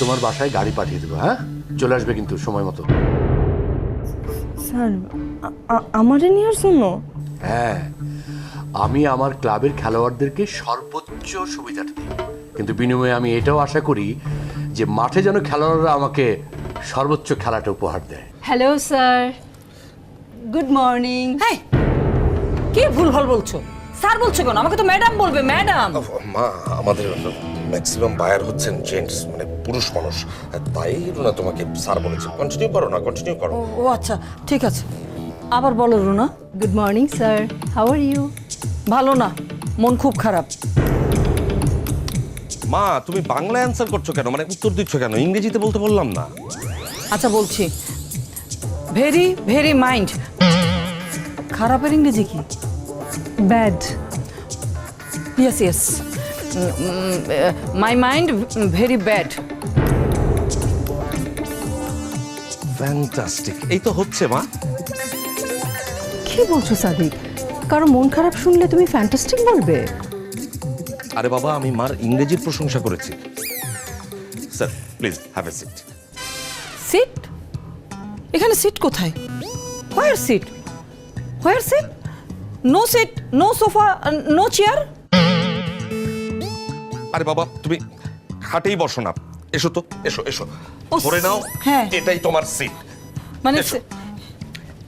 তোমার বাসায় গাড়ি পাঠিয়ে দেবো হ্যাঁ? চলে আসবে কিন্তু সময় মতো। স্যার আমারে নেওয়ার জন্য হ্যাঁ আমি আমার ক্লাবের খেলোয়াড়দেরকে সর্বোচ্চ সুবিধাটা দিই। কিন্তু বিনিময়ে আমি এটাও আশা করি যে মাঠে যেন খেলোয়াড়রা আমাকে সর্বোচ্চ খেলাটা উপহার দেয়। Hello sir. Good morning. হ্যাঁ কি ভুলভাল বলছো? স্যার বলছো কেন? আমাকে তো ম্যাডাম বলবে ম্যাডাম। মা আমাদের ম্যাক্সিমাম বায়ার হচ্ছেন জেন্টস মানে পুরুষ মানুষ। তাই রুনা তোমাকে স্যার বলেছে। কন্টিনিউ করো না কন্টিনিউ করো। ও আচ্ছা ঠিক আছে। আবার বলো Runa. Good morning sir how are you ভালো না মন খুব খারাপ। মা তুমি বাংলা অ্যান্সার করছ কেন? মানে উত্তর দিচ্ছ কেন? ইংরেজিতে বলতে বললাম না। আচ্ছা বলছি। ভেরি ভেরি মাইন্ড খারাপের ইংরেজি কি? Bad yes yes my mind very bad fantastic এই তো হচ্ছে মা। কি বলছো সাদিক? কারও মন খারাপ শুনলে তুমি ফ্যান্টাস্টিক বলবে। আরে বাবা আমি মার ইংরেজির প্রশংসা করেছি। Sir please have a seat seat এখানে সিট কোথায়? Where seat where seat no seat no sofa no chair আরে বাবা তুমি খাটেই বসো না। এসো তো এসো এসো। ও, ধরে নাও হ্যাঁ। এটাই তোমার সিট মানে।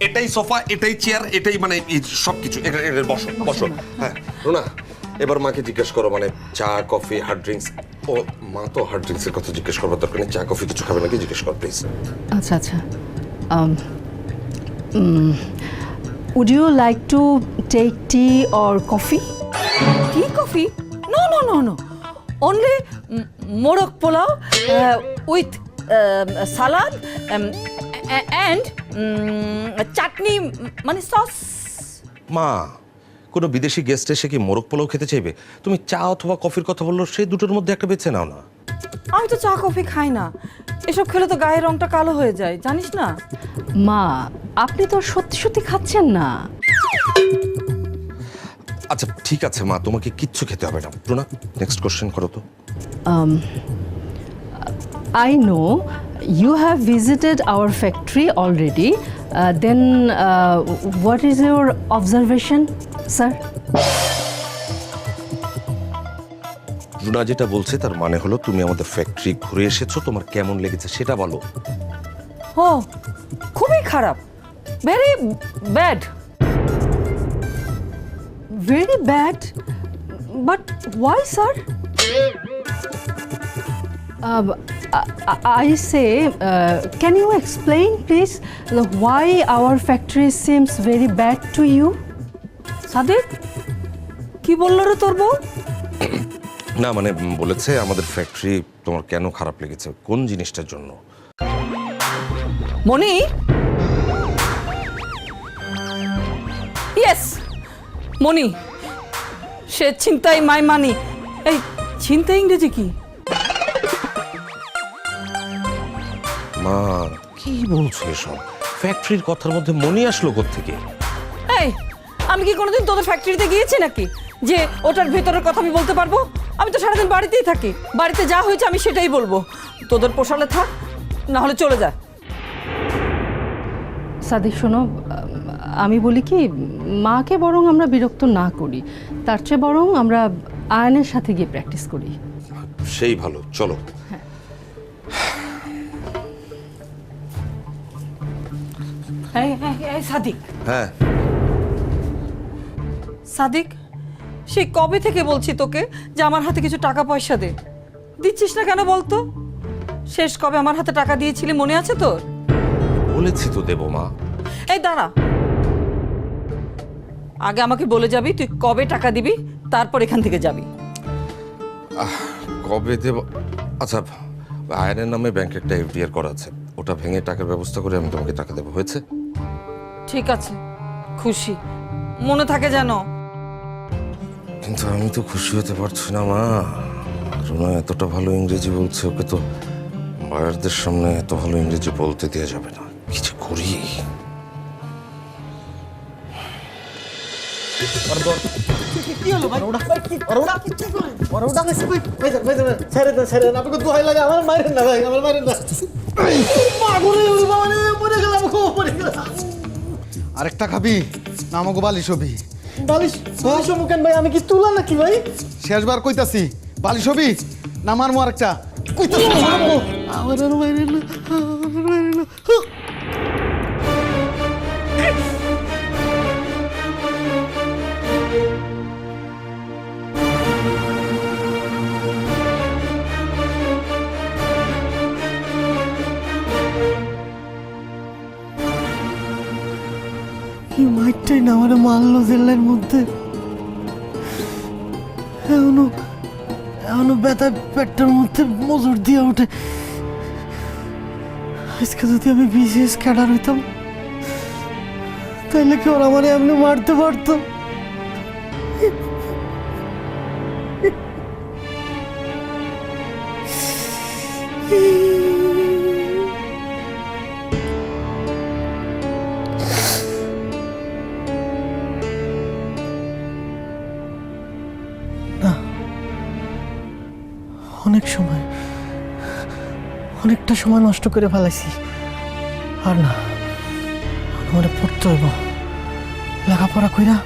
এটাই সোফা এটাই চেয়ার এটাই মানে সবকিছু। বসো বসো হ্যাঁ। রুনা এবার মাকে জিজ্ঞেস করো মানে চা কফি হার্ড ড্রিঙ্কস ও মা তো হার্ড ড্রিঙ্কস এর কথা জিজ্ঞেস করবার দরকার নেই। চা কফি কিছু খাবে নাকি? জিজ্ঞেস কর প্লিজ আচ্ছা আচ্ছা। Would you like to take tea or coffee tea coffee no no no no only morog pulao with salad and chutney মানে সস মা কোনো বিদেশি গেস্ট এসে কি মোরগ পোলাও খেতে চাইবে? তুমি চা অথবা কফির কথা বলল সেই দুটোর মধ্যে একটা বেছে নাও না। আমি তো চা কফি খাই না। এসব খেলে তো গায়ের রংটা কালো হয়ে যায় জানিস না? মা আপনি তো সত্যি সত্যি খাচ্ছেন না। আচ্ছা ঠিক আছে মা তোমাকে কিচ্ছু খেতে হবে না। রুনা নেক্সট কোশ্চেন করো তো। Know you have visited our factory already. Uh, then, uh, what is your observation, Runa যেটা বলছে তার মানে হলো তুমি আমাদের ফ্যাক্টরি ঘুরে এসেছ তোমার কেমন লেগেছে সেটা বলো। ও খুবই খারাপ। Very bad Very bad. But why, sir? Um, I, I say, uh, can you explain, please, the why our factory seems very bad to you? Sadek কি বলল রে তোর বউ না মানে বলেছে আমাদের ফ্যাক্টরি তোমার কেন খারাপ লেগেছে কোন জিনিসটার জন্য মনি ইয়েস মনি সে ছিনতাই মাই মানি এই ছিনতাই ইংরেজি কি? মা কি বলছো এসব? ফ্যাক্টরির কথার মধ্যে মনি আসলো কোথ থেকে এই আমি কি কোনোদিন তোদের ফ্যাক্টরিতে গিয়েছি নাকি? যে ওটার ভেতরের কথা আমি বলতে পারব? আমি তো সারাদিন বাড়িতেই থাকি। বাড়িতে যা হয়েছে আমি সেটাই বলব। তোদের পোষালে থাক না হলে চলে যা। সাদিক শোনো আম, বলি কি মাকে বরং আমরা বিরক্ত না করি তার চেয়ে বরং আমরা আয়নের সাথে গিয়ে প্র্যাকটিস করি। সেই ভালো চলো। সাদিক। হ্যাঁ। সাদিক সেই কবে থেকে বলছি তোকে যে আমার হাতে কিছু টাকা পয়সা দে? দিচ্ছিস না কেন বলতো? শেষ কবে আমার হাতে টাকা দিয়েছিলি মনে আছে তোর? বলেছি তো দেবো মা। এই দাঁড়া আগে আমাকে বলে যাবি তুই কবে টাকা দিবি তারপর এখান থেকে যাবি। কবে দেব? আচ্ছা আয়নের নামে ব্যাংকে একটা এফডিআর করা আছে। ওটা ভেঙে টাকার ব্যবস্থা করে আমি তোমাকে টাকা দেবো হয়েছে? ঠিক আছে খুশি। মনে থাকে যেন। কিন্তু আমি তো খুশি হতে পারছি না মা। রুনা এতটা ভালো ইংরেজি বলছে ওকে তো বায়ারদের সামনে এত ভালো ইংরেজি বলতে দেওয়া যাবে না। কিছু করি? কি হলো ভাই ওরা ওরা ওরা ওরা ওরা গেছে ভাই ভাই ভাই ছেড়ে দেন ছেড়ে দেন আপনাকে দোহাই লাগে আমার মারেন না ভাই আমার মারেন না পাগলে ওরে বাবা রে মরে গেলাম গো মরে গেলাম আরেকটা খাবি? না আমাকে বালিশ হবি। বালিশ? বালিশ মুকেন ভাই? আমি কি তুলা নাকি ভাই? শেষবার কইতাছি। বালিশ হবি? না মারমো আরেকটা। কইতাছি। আমার আর মারেন না আমার মারেন না। মাইটটাই না মানে মারলো জেলের মধ্যে। এখনও এখনও ব্যথা পেটটার মধ্যে মজুর দিয়ে ওঠে। আজকে যদি আমি বিশেষ ক্যাডার হইতাম, তাহলে কি ওরা আমার এমনি মারতে পারতো? অনেক সময়, অনেকটা সময় নষ্ট করে ফেলাইছি। আর না, আমার পড়তে হইব। লেখাপড়া কইরা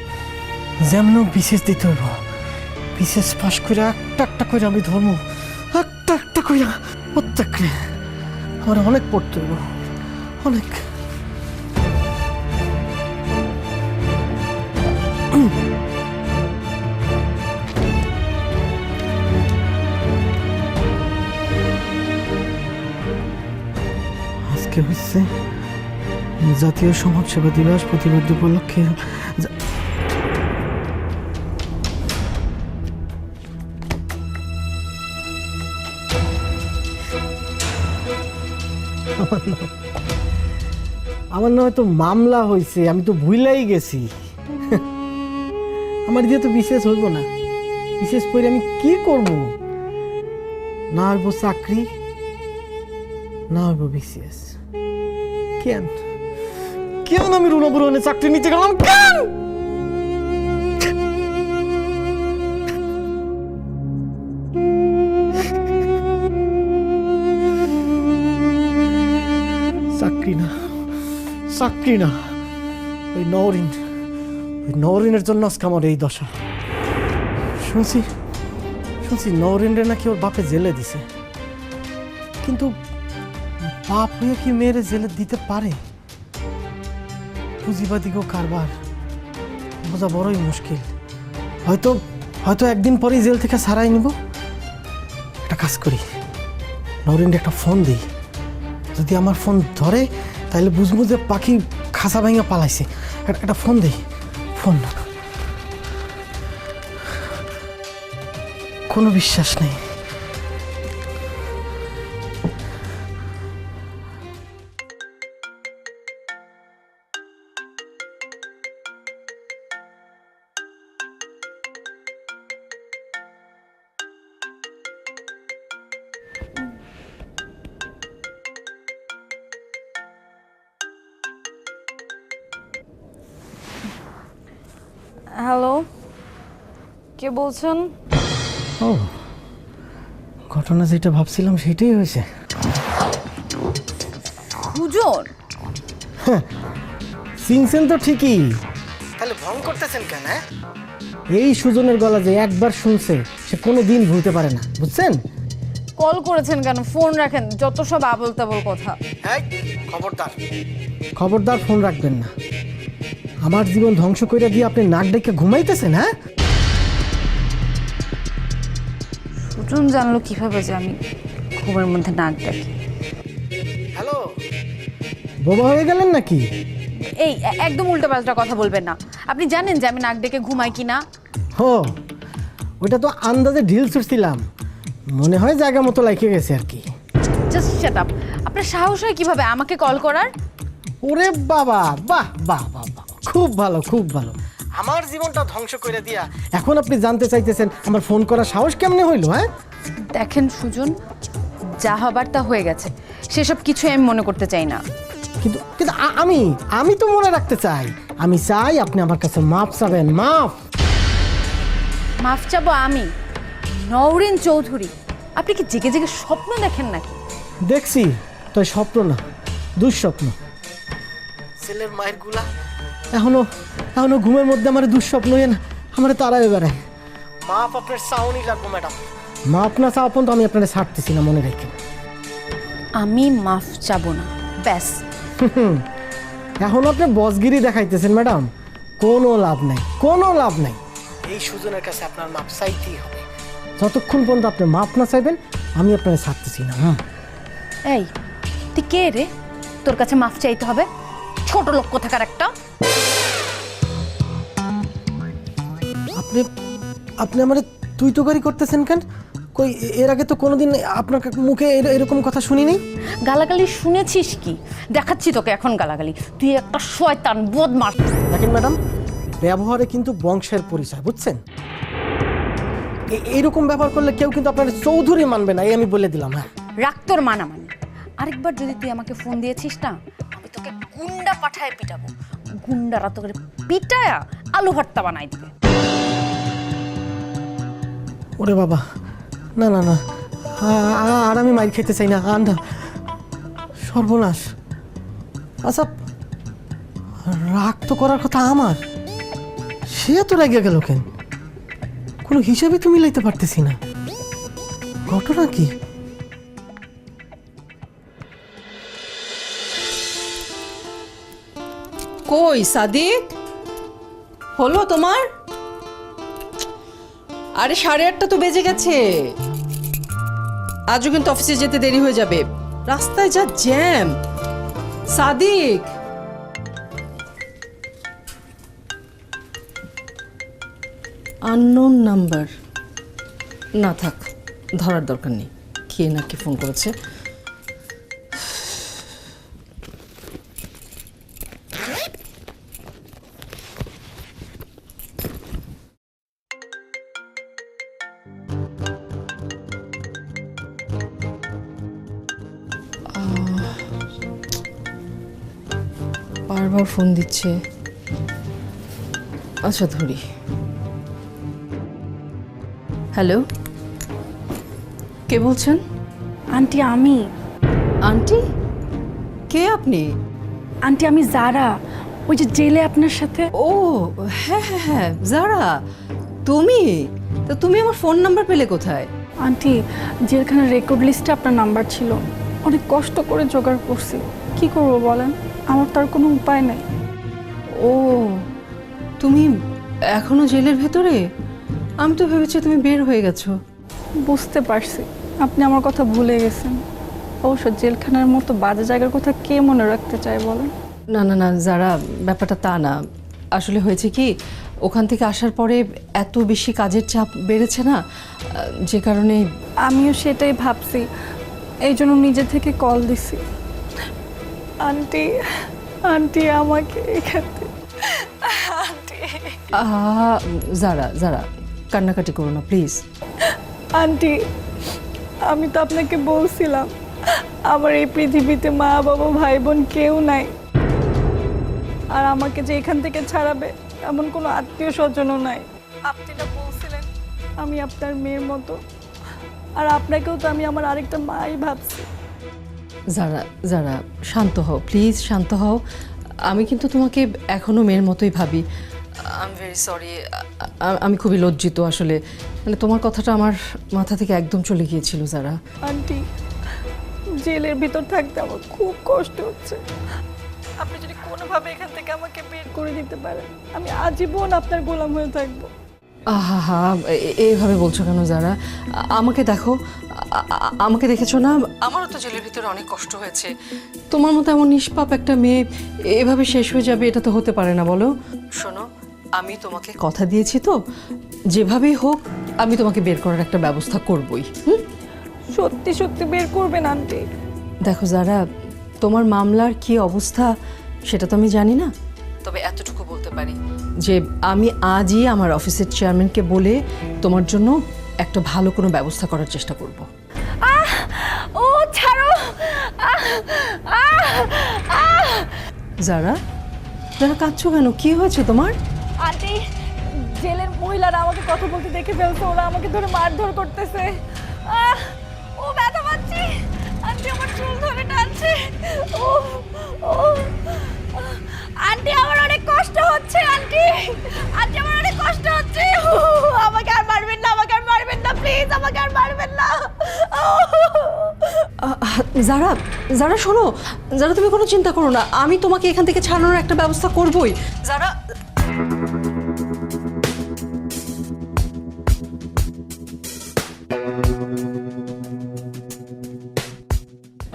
যেমন বিশেষ দিতে হইব। বিশেষ পাশ করে একটা একটা করে আমি ধর্ম। একটা একটা কইরা প্রত্যেককে। আমার অনেক পড়তে হইব। অনেক। আজকে হচ্ছে জাতীয় সমাজসেবা দিবস প্রতিবাদ উপলক্ষে। আমার না হয়তো মামলা হয়েছে, আমি তো ভুলাই গেছি। আমার দিয়ে তো বিশেষ হইব না। বিশেষ করে আমি কি করব? না হইব চাকরি, না হইব বিশেষ। কেন? কেন আমি রুণপুরনে চাকরি নিতে গেলাম? কেন? চাকরি না ওই নরিন ওই নরিনের জন্য আজকে আমার এই দশা। শুনছি শুনছি নরিনরে নাকি ওর বাপে জেলে দিছে। কিন্তু বাপ হয়ে কি মেয়েরে জেলে দিতে পারে? পুঁজিবাদিকেও কারবার বোঝা বড়ই মুশকিল। হয়তো হয়তো একদিন পরেই জেল থেকে সারাই নিব। একটা কাজ করি নরিনরে একটা ফোন দিই। যদি আমার ফোন ধরে তাহলে বুঝব যে পাখি খাসা ভাঙা পালাইছে। একটা- ফোন দিই, ফোন। কোনো বিশ্বাস নেই। হ্যালো কে বলছেন? ও ঘটনা যেটা ভাবছিলাম সেটাই হয়েছে। সুজন? চিনছেন তো ঠিকই। তাহলে ভং করতেছেন কেন হ্যাঁ? এই সুজনের গলা যে একবার শুনছে সে কোনো দিন ভুলতে পারে না বুঝছেন? কল করেছেন কেন? ফোন রাখেন যত সব আবল তাবল কথা খবরদার। খবরদার ফোন রাখবেন না। আমার জীবন ধ্বংস করে দিয়ে আপনি নাক ডেকে ঘুমাইতেছেন হ্যাঁ? সুজন জানলো কীভাবে যে আমি ঘুমের মধ্যে নাক ডাকি। হ্যালো? বোবা হয়ে গেলেন নাকি? এই একদম উল্টো পাল্টা কথা বলবেন না। আপনি জানেন যে আমি নাক ডেকে ঘুমাই কি না হো ওটা তো আন্দাজে ঢিল ছুটছিলাম। মনে হয় জায়গা মতো লাইকে গেছে আর কি। জাস্ট শাট আপ আপনার সাহস হয় কীভাবে আমাকে কল করার? ওরে বাবা বাহ বাহ বাহ বাহ। খুব ভালো খুব ভালো। আমার জীবনটা ধ্বংস করে দিয়া এখন আপনি জানতে চাইতেছেন আমার ফোন করার সাহস কেমনে হইল হ্যাঁ? দেখেন সুজন যা হবার তা হয়ে গেছে। সেসব কিছুই আমি মনে করতে চাই না। কিন্তু কিন্তু আমি আমি তো মনে রাখতে চাই। আমি চাই আপনি আমার কাছে মাফ চাবেন মাফ। মাফ চাবো আমি নওরিন চৌধুরী। আপনি কি জেগে জেগে স্বপ্ন দেখেন নাকি? দেখছি তো স্বপ্ন না দুঃস্বপ্ন। ছেলের মায়েরগুলা এখনও এখনও ঘুমের মধ্যে আমার দুঃস্বপ্ন হয়ে না আমার তারাই বেড়ায়। মাপ আপনার চাউনি লাগবো ম্যাডাম। মাপ না চাওয়া পর্যন্ত আমি আপনার ছাড়তেছি না মনে রেখে। আমি মাফ চাবো না ব্যাস। এখন আপনি বসগিরি দেখাইতেছেন ম্যাডাম। কোনো লাভ নাই কোনো লাভ নাই। এই সুজনের কাছে আপনার মাপ চাইতেই হবে। যতক্ষণ পর্যন্ত আপনি মাপ না চাইবেন আমি আপনার ছাড়তেছি না হুম। এই তুই কে রে? তোর কাছে মাফ চাইতে হবে? ছোট লোক কোথাকার একটা? আপনি আপনি আমার তুই তো গাড়ি করতেছেন কেন? কই এর আগে তো কোনোদিন আপনার মুখে এরকম কথা শুনিনি? গালাগালি শুনেছিস কি? দেখাচ্ছি তোকে এখন গালাগালি। তুই একটা শয়তান বদমাস দেখেন ম্যাডাম ব্যবহারে কিন্তু বংশের পরিচয় বুঝছেন? এইরকম ব্যবহার করলে কেউ কিন্তু আপনার চৌধুরী মানবে না এই আমি বলে দিলাম হ্যাঁ। রাখ তোর মানামানি। আরেকবার যদি তুই আমাকে ফোন দিয়েছিস না আমি তোকে গুন্ডা পাঠায় পিটাবো। গুন্ডারা তোকে পিটায়া আলু ভর্তা বানাই দিবে। ওরে বাবা, না না না আর আমি মাইর খেতে চাই না, আর সর্বনাশ। আচ্ছা রাগ তো করার কথা আমার। সে এত রেগে গেল কেন? কোনো হিসাবে তো মিলাইতে পারতেছি না। ঘটনা কি? কই সাদিক। হলো তোমার? আরে, সাড়ে আটটা তো বেজে গেছে। আজও কিন্তু অফিসে যেতে দেরি হয়ে যাবে। রাস্তায় যা জ্যাম। সাদিক। Unknown number. না থাক, ধরার দরকার নেই। কে নাকি ফোন করেছে? ফোন দিচ্ছে। আচ্ছা ধরি। হ্যালো? কে বলছেন? আন্টি আমি। আন্টি? কে আপনি? আন্টি আমি জারা। ওই যে জেলে আপনার সাথে। ও হ্যাঁ হ্যাঁ হ্যাঁ জারা। তুমি? তো তুমি আমার ফোন নাম্বার পেলে কোথায়? আন্টি জেলখানার রেকর্ড লিস্টে আপনার নাম্বার ছিল। অনেক কষ্ট করে জোগাড় করছি। কি করব বলেন? আমার তো আর কোনো উপায় নেই। ও তুমি এখনও জেলের ভেতরে? আমি তো ভেবেছি তুমি বের হয়ে গেছো। বুঝতে পারছি। আপনি আমার কথা ভুলে গেছেন। অবশ্য জেলখানার মতো বাজে জায়গার কথা কে মনে রাখতে চায় বলেন? না না না যারা ব্যাপারটা তা না। আসলে হয়েছে কি ওখান থেকে আসার পরে এত বেশি কাজের চাপ বেড়েছে না যে কারণে আমিও সেটাই ভাবছি। এই জন্য নিজে থেকে কল দিছি। আন্টি আন্টি আমাকে এখান আন্টি। যারা যারা কান্নাকাটি করো না প্লিজ আন্টি আমি তো আপনাকে বলছিলাম আমার এই পৃথিবীতে মা বাবা ভাই বোন কেউ নাই। আর আমাকে যে এখান থেকে ছাড়াবে এমন কোনো আত্মীয় স্বজনও নাই। আপনি না বলছিলেন আমি আপনার মেয়ের মতো আর আপনাকেও তো আমি আমার আরেকটা মাই ভাবছি। যারা যারা শান্ত হও প্লিজ শান্ত হও। আমি কিন্তু তোমাকে এখনও মেয়ের মতোই ভাবি। আই এম ভেরি সরি আমি খুবই লজ্জিত আসলে। মানে তোমার কথাটা আমার মাথা থেকে একদম চলে গিয়েছিল যারা আন্টি জেলের ভিতর থাকতে আমার খুব কষ্ট হচ্ছে। আপনি যদি কোনোভাবে এখান থেকে আমাকে বের করে দিতে পারেন আমি আজীবন আপনার গোলাম হয়ে থাকব। আহা হা এইভাবে বলছো কেন যারা আমাকে দেখো আমাকে দেখেছ না? আমারও তো জেলের ভিতরে অনেক কষ্ট হয়েছে। তোমার মতো এমন নিষ্পাপ একটা মেয়ে এভাবে শেষ হয়ে যাবে এটা তো হতে পারে না বলো। শোনো আমি তোমাকে কথা দিয়েছি তো। যেভাবেই হোক আমি তোমাকে বের করার একটা ব্যবস্থা করবই হুম? সত্যি সত্যি বের করবেন আন্টি। দেখো যারা তোমার মামলার কি অবস্থা সেটা তো আমি জানি না। তবে এতটুকু বলতে পারি। যে আমি আজই আমার অফিসের চেয়ারম্যানকে বলে তোমার জন্য একটা ভালো কোনো ব্যবস্থা করার চেষ্টা করব। ও ছাড়ো। যারা যারা কাঁদছো কেন? কি হয়েছে তোমার? আন্টি জেলের মহিলারা আমাকে কথা বলতে দেখে ফেলছে ওরা আমাকে ধরে মারধর করতেছে। আহ, ও ব্যথা পাচ্ছি। আন্টি আমার চুল ধরে টানছে। ও ও আন্টি আমার অনেক কষ্ট হচ্ছে আন্টি। আন্টি আমার অনেক কষ্ট হচ্ছে। আমাকে আর মারবেন না আমাকে প্লিজ আমাকে আর মারবেন না। যারা যারা শোনো, যারা তুমি কোনো চিন্তা করো না, আমি তোমাকে এখান থেকে ছাড়ানোর একটা ব্যবস্থা করবই। যারা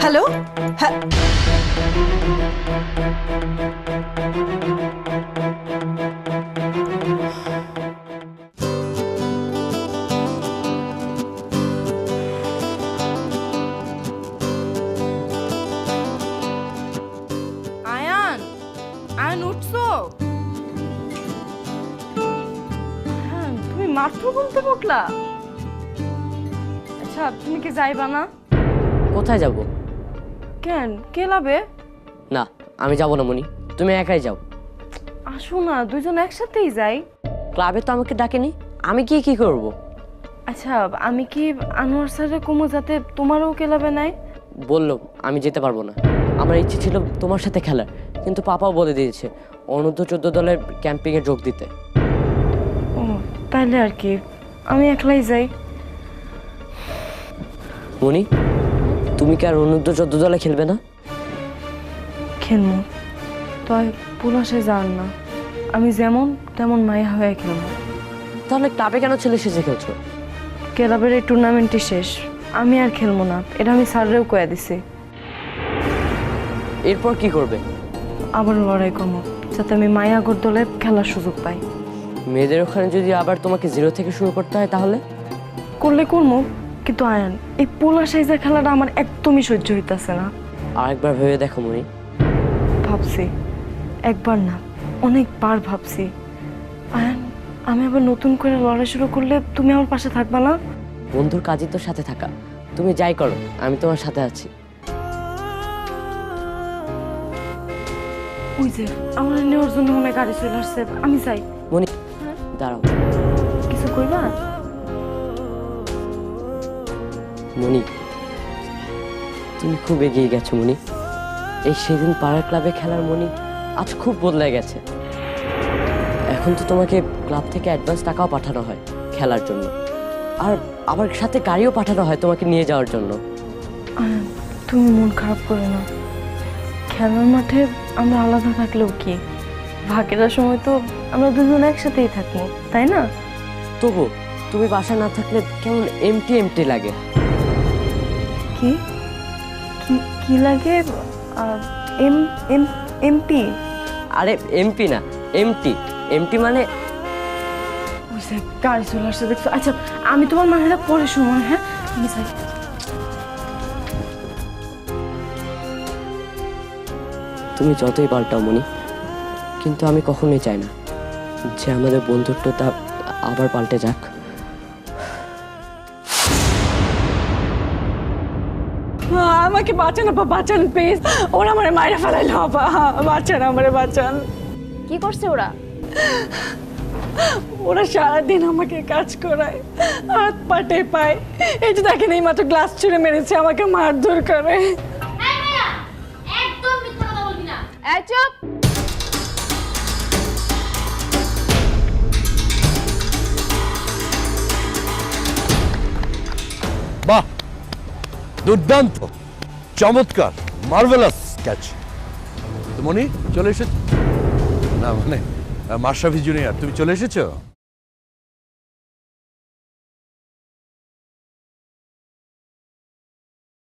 হ্যালো? হ্যাঁ। উঠলা আচ্ছা তুমি কি যাইবা না? কোথায় যাব? কেন? কে লাবে? না আমি যাব না মনি। তুমি একাই যাও। আসো না দুজন একসাথেই যাই। ক্লাবে তো আমাকে ডাকেনি। আমি কি কি করব? আচ্ছা আমি কি আনোয়ার স্যারের কমো যাতে তোমারও কেলাবে নাই? বলল আমি যেতে পারব না। আমার ইচ্ছে ছিল তোমার সাথে খেলার কিন্তু পাপাও বলে দিয়েছে অনূর্ধ্ব চোদ্দ দলের ক্যাম্পিংয়ে যোগ দিতে। ও তাহলে আর কি। একলাই যাই। মনি তুমি কি আর অনূর্ধ্ব চোদ্দ দলে খেলবে না? খেলব। তয় পুলাশে যান না। আমি যেমন তেমন মায়া হয়ে খেলব। তাহলে ক্লাবে কেন ছেলে সেজে খেলছো? ক্লাবের এই টুর্নামেন্টটি শেষ। আমি আর খেলব না। এটা আমি স্যাররেও কয়ে দিছি। এরপর কি করবে? আবার লড়াই করব যাতে আমি মায়াগর দলে খেলার সুযোগ পাই। মেয়েদের ওখানে যদি আবার তোমাকে জিরো থেকে শুরু করতে হয় তাহলে? করলে করব কিন্তু আয়ান এই পোলা সাইজের খেলাটা আমার একদমই সহ্য হইতাছে না। আরেকবার ভেবে দেখো মনি। ভাবছি একবার না অনেকবার ভাবছি। আয়ান আমি আবার নতুন করে লড়াই শুরু করলে তুমি আমার পাশে থাকবা না? বন্ধুর কাজই তো সাথে থাকা। তুমি যাই করো আমি তোমার সাথে আছি। ওই যে আমার নেওয়ার জন্য মনে গাড়ি চলে আসছে আমি যাই। মনি দাঁড়াও। কিছু কইবা মনি তুমি খুব এগিয়ে গেছো মনি এই সেদিন পাড়ার ক্লাবে খেলার মনি আজ খুব বদলে গেছে। এখন তো তোমাকে ক্লাব থেকে অ্যাডভান্স টাকাও পাঠানো হয় খেলার জন্য। আর আবার সাথে গাড়িও পাঠানো হয় তোমাকে নিয়ে যাওয়ার জন্য। তুমি মন খারাপ করো না। খেলার মাঠে আমরা আলাদা থাকলেও কি? ভাগের সময় তো আমরা দুজন একসাথেই থাকব তাই না? তবু তুমি বাসা না থাকলে কেমন এমটি এমটি লাগে? কি? কি- লাগে? এম এম এমপি আরে এমপি না এমটি এমটি মানে গাড়ি চলে আসছে দেখছ? আচ্ছা আমি তোমার মানেটা পরে সময় হ্যাঁ? আমি যাই। তুমি যতই পাল্টাও মনি কিন্তু আমি কখনোই চাই না। যে আমাদের বন্ধুত্বটা আবার পাল্টে যাক। আমাকে বাঁচান আপা বাঁচান প্লিজ ওরা আমার মায়েরা ফেলাইলো আপা বাঁচান আমারে বাঁচান। কি করছে ওরা? ওরা সারাদিন আমাকে কাজ করায় হাত পাটে পায়। এই যে দেখেন এই মাত্র গ্লাস ছুঁড়ে মেরেছে আমাকে মারধর করে। একদম মিথ্যা কথা বলবি না। এই চুপ! দুর্দান্ত চমৎকার মার্ভেলাস ক্যাচ মনি চলে এসেছ না মানে মাশরাফি জুনিয়র তুমি চলে এসেছ?